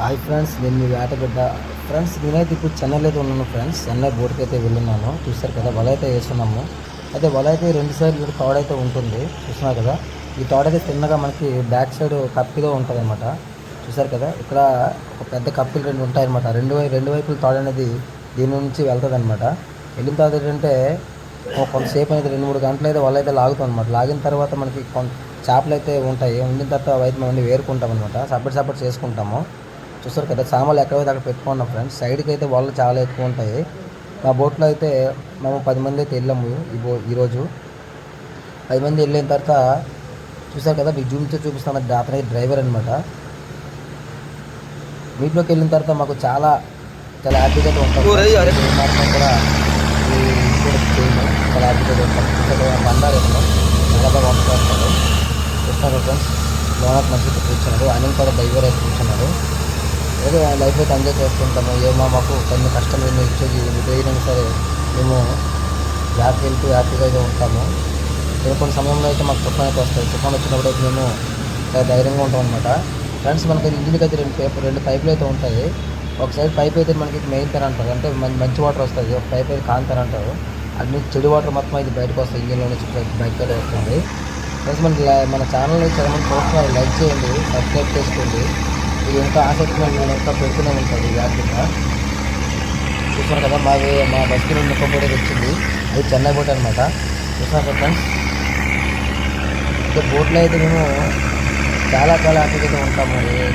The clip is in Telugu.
హాయ్ ఫ్రెండ్స్ నేను మీ వేటగడ్డ. ఫ్రెండ్స్ నేనైతే ఇప్పుడు చెన్నైలో అయితే ఉన్నాను ఫ్రెండ్స్. చెన్నై బోట్కి అయితే వెళ్ళున్నాను. చూస్తారు కదా వల అయితే వేస్తున్నాము. అయితే వల అయితే రెండు సైడ్లు తోడైతే ఉంటుంది. చూస్తున్నారు కదా ఈ తోడైతే తిన్నగా మనకి బ్యాక్ సైడ్ కప్పిలో ఉంటుంది అనమాట చూసారు కదా ఇక్కడ ఒక పెద్ద కప్పిలు రెండు ఉంటాయన్నమాట. రెండు వై రెండు వైపుల తోడ అనేది దీని నుంచి వెళ్తుంది అనమాట వెళ్ళిన తర్వాత ఏంటంటే కొంతసేపు అనేది రెండు మూడు గంటలు అయితే వల అయితే లాగుతాం అనమాట లాగిన తర్వాత మనకి కొంత చేపలు అయితే ఉంటాయి. ఉండిన తర్వాత వైపు అయితే మేము వేరుకుంటాం అనమాట సపరేట్ సపరేట్ చేసుకుంటాము. చూస్తారు కదా సామాన్లు ఎక్కడైతే అక్కడ పెట్టుకున్నాం ఫ్రెండ్స్ సైడ్కి అయితే వాళ్ళు చాలా ఎక్కువ ఉంటాయి. మా బోట్లో అయితే మేము పది మంది అయితే వెళ్ళాము ఈ బో ఈరోజు పది మంది వెళ్ళిన తర్వాత చూసారు కదా మీకు జూమ్తో చూపిస్తాను అతనే డ్రైవర్ అనమాట మీట్లోకి వెళ్ళిన తర్వాత మాకు చాలా చాలా హ్యాపీగా అయితే ఉంటాం. ఏ మాత్రం కూడా ఈ ఇన్సూరెన్స్ చేయము చాలా హ్యాపీగా ఉంటాం. చూసారు కదా బండారు ఇతను చాలా బాగా వంట చేస్తాడు చూస్తారు ఫ్రెండ్స్ లోనక్ మంచిగా కూర్చున్నాడు అనిల్ కూడా డ్రైవర్ అయితే కూర్చున్నాడు ఏదో లైఫ్ అయితే ఎంజాయ్ చేస్తుంటాము. ఏమో మాకు కొన్ని కష్టం ఎన్ని ఇచ్చేది. ఏదైనా సరే. మేము హ్యాపీ వెళ్తూ హ్యాపీగా అయితే ఉంటాము. కొన్ని కొన్ని సమయంలో అయితే మాకు తుఫాన్ అయితే వస్తాయి. తుఫాన్ వచ్చినప్పుడు అయితే మేము చాలా ధైర్యంగా ఉంటాం అనమాట ఫ్రెండ్స్ మనకి ఇంటికి అయితే రెండు పేపర్ రెండు పైపులు అయితే ఉంటాయి. ఒక సైడ్ పైప్ అయితే మనకి మెయిన్ తర అంటారు. అంటే మంచి వాటర్ వస్తుంది. ఒక పైప్ అయితే కాంతర్ అంటారు. అన్ని చెడు వాటర్ మొత్తం అయితే బయటకు వస్తాయి. ఇంజిన్లో నుంచి బయటకు అయితే వస్తుంది. ఫ్రెండ్స్ మనకి మన ఛానల్ చాలా మంది చూస్తున్నారు. లైక్ చేయండి సబ్స్క్రైబ్ చేసుకోండి. ఇది ఇంకా ఆసక్తిమైన నేను పెడుతూనే ఉంటుంది వ్యాఖ్యంగా చూస్తున్నారు కదా మాది మా బస్కి నుండి ఇంకో బోట్ వచ్చింది అది చెన్నై బోట్ అనమాట చూస్తున్నారు కదా ఫ్రెండ్స్ బోట్లో అయితే మేము చాలా చాలా హ్యాపీగా ఉంటాము